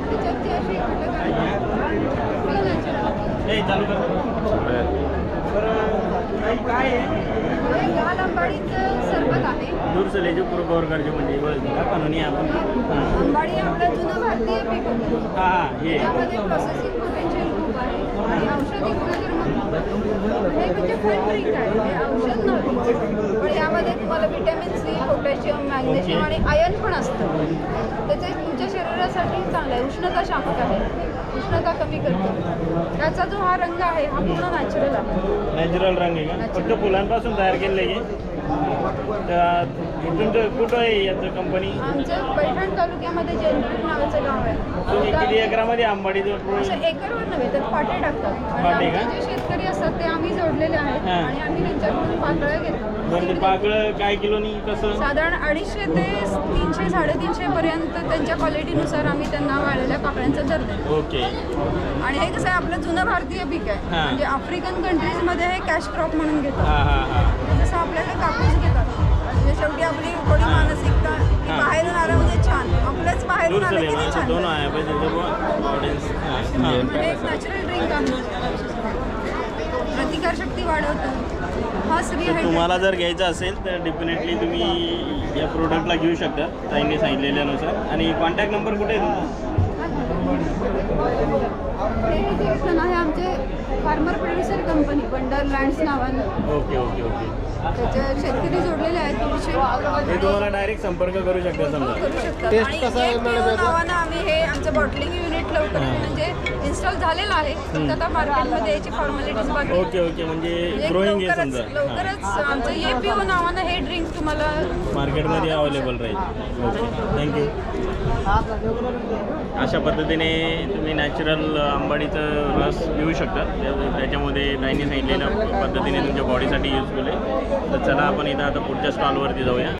त्याच्यात जो हे. पूर्व म्हणजे कानूनी आपण आपलं जुनं भारतीय पीक होतं हां हे त्यामध्ये प्रोसेसिंग पोटेन्शियल खूप आहे आणि औषधी गुणधर्म हे म्हणजे फल ड्रिंक आहे हे औषध नव्हे पण यामध्ये तुम्हाला व्हिटॅमिन सी पोटॅशियम मॅग्नेशियम आणि आयर्न पण असतं. त्याचे तुमच्या शरीरासाठी चांगलं आहे. उष्णता शामक आहे. उष्णता कमी करतो. त्याचा जो हा रंग आहे हा पूर्ण नॅचरल आहे. नॅचरल रंग आहे का? फक्त फुलांपासून तयार केलेलं आहे? तर कुठं आहे याचं कंपनी आमचं पैठण तालुक्यामध्ये जैनपूर नावाचं गाव तुम्ही किती आहे एकरामध्ये असं प्रो- एकरवर नव्हे तर पाटे टाकतात. आणि पाटे का? आमचे जे शेतकरी असतात ते आम्ही जोडलेले आहेत हां. आणि आम्ही त्यांच्याकडून पाकळ्या घेतो. बरं ते पाकळं काय किलोनी कसं? साधारण अडीचशे ते तीनशे साडेतीनशे पर्यंत त्यांच्या क्वालिटीनुसार आम्ही त्यांना वाळलेल्या पाकळ्यांचा दर देतो. ओके. आणि हे कसं आहे आपलं जुनं भारतीय पीक आहे. हां. म्हणजे आफ्रिकन कंट्रीजमध्ये हे कॅश क्रॉप म्हणून घेतात. हां हां हां. एक नॅचरल ड्रिंक आहे प्रतिकारशक्ती वाढवतं. स्त्री तर तुम्हाला जर घ्यायचं असेल तर डेफिनेटली तुम्ही या प्रोडक्टला घेऊ शकता ताईंनी सांगितलेल्यानुसार आणि कॉन्टॅक्ट नंबर कुठे आहे तुमचा हे जे असतं ना हे आमचे फार्मर प्रोड्युसर कंपनी बंडर लँड्स नावानं. Okay okay okay. त्याच्या शेतकरी जोडलेले आहेत तुमचे तुम्हाला डायरेक्ट संपर्क करू शकता समजा. करू शकतात आणि एक किलो नावानं आम्ही हे आमचं बॉटलिंग युनिट लवकर म्हणजे इन्स्टॉल झालेलं आहे. फक्त आता मार्केटमध्ये याची फॉर्मॅलिटीज बाकी. ओके ओके म्हणजे म्हणजे ग्रोईंग आहे लवकरच समजा लवकरच आमचं ए पी ओ नावानं हे ड्रिंक तुम्हाला मार्केटमध्ये अवेलेबल राहील. ओके थँक्यू अशा पद्धतीने तुम्ही नॅचरल आंबाडीचं रस पिऊ शकता. त्या- त्याच्यामध्ये ताईंनी सांगितलेल्या पद्धतीने तुमच्या बॉडीसाठी युजफुल आहे. तर चला आपण इथं आता पुढच्या स्टॉलवरती जाऊया.